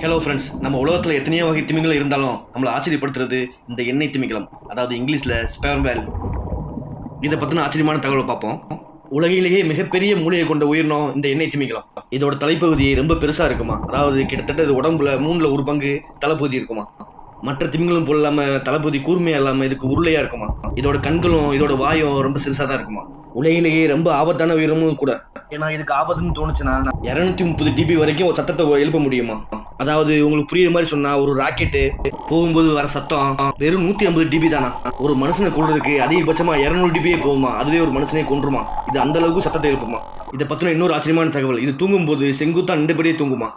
Hello friends நம்ம உலகத்தில் எத்தனையோ வகை திமிங்கலம் இருந்தாலும் நம்மளை ஆச்சரியப்படுத்துறது இந்த எண்ணெய் திமிங்கலம் அதாவது இங்கிலீஷில் ஸ்பேர் வேல் இதை பற்றின ஆச்சரியமான தகவலை பார்ப்போம். உலகிலேயே மிகப்பெரிய மூலையை கொண்ட உயிரினம் இந்த எண்ணெய் திமிங்கலம். இதோட தலைப்பகுதி ரொம்ப பெருசாக இருக்குமா? அதாவது கிட்டத்தட்ட இது உடம்புல மூணில் ஒரு பங்கு தலைப்பகுதி இருக்குமா? மற்ற திமிங்கலம் போல் இல்லாமல் தலைப்பகுதி கூர்மையாக இல்லாமல் இதுக்கு உருளையாக இருக்குமா? இதோட கண்களும் இதோட வாயும் ரொம்ப சிறுசாக தான் இருக்குமா? உலகிலேயே ரொம்ப ஆபத்தான உயிரமும் கூட. ஏன்னா இதுக்கு ஆபத்துன்னு தோணுச்சுன்னா இரநூத்தி முப்பது டிபி வரைக்கும் ஒரு சத்தத்தை எழுப்ப முடியுமா? அதாவது உங்களுக்கு புரியுற மாதிரி சொன்னா ஒரு ராக்கெட்டு போகும்போது வர சத்தம் வெறும் நூத்தி ஐம்பது டிபி தானா? ஒரு மனுஷனை கொள்றதுக்கு அதிகபட்சமா இரநூறு டிபியே போகுமா? அதுவே ஒரு மனுஷனே கொன்றுமா? இது அந்த அளவுக்கு சத்தத்தை எழுப்புமா? இதை பத்தின இன்னொரு ஆச்சரியமான தகவல் இது தூங்கும்போது செங்குத்தா நின்றபடியே தூங்குமா?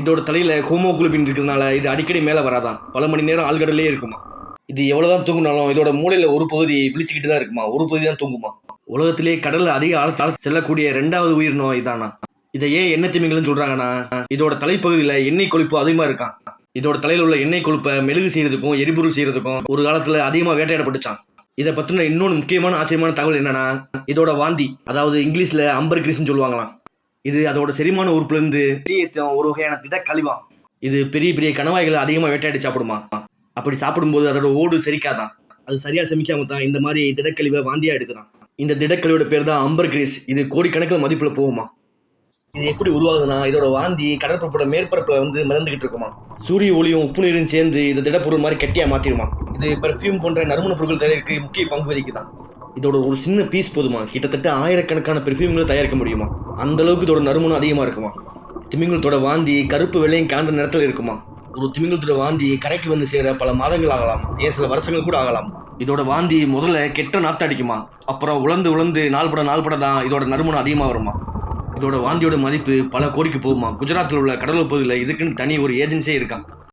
இதோட தலையில ஹோமோகுளோபின் இருக்கிறதுனால இது அடிக்கடி மேலே வராதான் பல மணி நேரம் ஆழ்கடலே இருக்குமா? இது எவ்வளவுதான் தூங்குனாலும் இதோட மூளையில ஒரு பகுதி விழிச்சுக்கிட்டு தான் இருக்குமா? ஒரு பகுதி தான் தூங்குமா? உலகத்திலே கடல்ல அதிக ஆழத்தால் செல்லக்கூடிய ரெண்டாவது உயிரினம் இதானா இதை ஏன் எண்ணெய் திமிங்கலன்னு சொல்றாங்கன்னா இதோட தலைப்பகுதியில எண்ணெய் கொழுப்பு அதிகமா இருக்கான். இதோட தலையில உள்ள எண்ணெய் கொழுப்பை மெழுகு செய்யறதுக்கும் எரிபொருள் செய்யறதுக்கும் ஒரு காலத்துல அதிகமா வேட்டையாடப்பட்டுச்சான். இதை பத்தின இன்னொன்று முக்கியமான ஆச்சரியமான தகவல் என்னன்னா இதோட வாந்தி அதாவது இங்கிலீஷ்ல அம்பர் கிரீஸ்னு சொல்லுவாங்களாம். இது அதோட செரிமான உறுப்புல இருந்து ஒரு வகையான திட கழிவாம் இது பெரிய பெரிய கணவாய்களை அதிகமா வேட்டையாடி சாப்பிடுமா? அப்படி சாப்பிடும்போது அதோட ஓடு செரிக்காதான் அது சரியா செமிக்காம தான் இந்த மாதிரி திடக்கழிவை வாந்தியா எடுக்கிறான் இந்த திடக்கழிவோட பேர் தான் அம்பர் கிரீஸ் இது கோடிக்கணக்கில் மதிப்புல போகுமா இது எப்படி உருவாகுதுன்னா இதோட வாந்தி கடற்பரப்போட மேற்பரப்புல வந்து மிதந்துகிட்டு இருக்குமா? சூரிய ஒளியும் உப்பு நீரும் சேர்ந்து இந்த திடப்பொருள் மாதிரி கட்டியா மாத்திருமா இது பெர்ஃப்யூம் போன்ற நறுமண பொருட்கள் தயாரிக்க முக்கிய பங்கு வகிக்குதான் இதோட ஒரு சின்ன பீஸ் போதுமா? கிட்டத்தட்ட ஆயிரக்கணக்கான பெர்ஃப்யூம்களை தயாரிக்க முடியுமா? அந்த அளவுக்கு இதோட நறுமணம் அதிகமா இருக்குமா? திமிங்கலத்தோட வாந்தி கருப்பு வெள்ளையும் கலந்த நிறத்தில் இருக்குமா? ஒரு திமிங்கலத்தோட வாந்தி கரைக்கு வந்து சேர பல மாதங்கள் ஆகலாம்? ஏன் சில வருஷங்கள் கூட ஆகலாம். இதோட வாந்தி முதல்ல கெட்ட நாத்த அடிக்குமா அப்புறம் உழந்து உழந்து நாள்பட நாள்பட தான் இதோட நறுமணம் அதிகமாக வருமா? இதோட வாந்தியோட மதிப்பு பல கோடிக்கு போகுமா குஜராத்தில் உள்ள கடலூர் பகுதியில் இதுக்குன்னு தனி ஒரு ஏஜென்சியே இருக்கான்